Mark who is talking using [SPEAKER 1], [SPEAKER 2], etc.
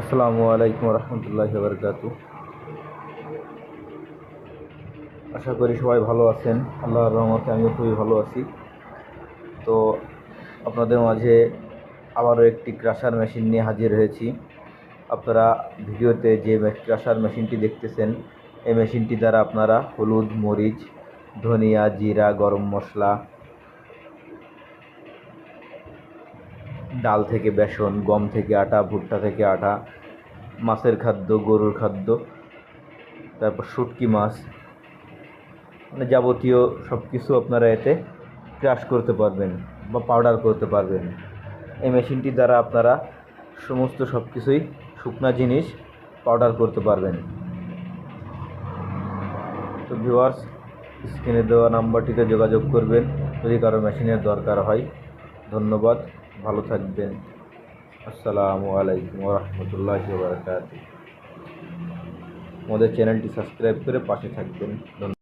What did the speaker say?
[SPEAKER 1] আসসালামু আলাইকুম রহমতুল্লাহ বরকাতু আশা করি সবাই ভালো আছেন। আল্লাহর রহমতে আমিও খুবই ভালো আছি। তো আপনাদের মাঝে আবারও একটি ক্রাশার মেশিন নিয়ে হাজির হয়েছি। আপনারা ভিডিওতে যে ক্রাশার মেশিনটি দেখতেছেন, এই মেশিনটি দ্বারা আপনারা হলুদ, মরিচ, ধনিয়া, জিরা, গরম মশলা ডাল থেকে বেসন, গম থেকে আটা, ভুট্টা থেকে আটা, মাছের খাদ্য, গরুর খাদ্য, তারপর শুটকি মাছ মানে যাবতীয় সব কিছু আপনারা এতে ক্রাশ করতে পারবেন বা পাউডার করতে পারবেন। এই মেশিনটি দ্বারা আপনারা সমস্ত সব কিছুই শুকনা জিনিস পাউডার করতে পারবেন। তো ভিউয়ার্স স্ক্রিনে দেওয়া নাম্বারটিতে যোগাযোগ করবেন। যদি কারও মেশিনের দরকার হয়, ধন্যবাদ। ভালো থাকবেন। আসসালামু আলাইকুম রহমতুল্লাহ আমাদের চ্যানেলটি সাবস্ক্রাইব করে পাশে থাকবেন। ধন্যবাদ।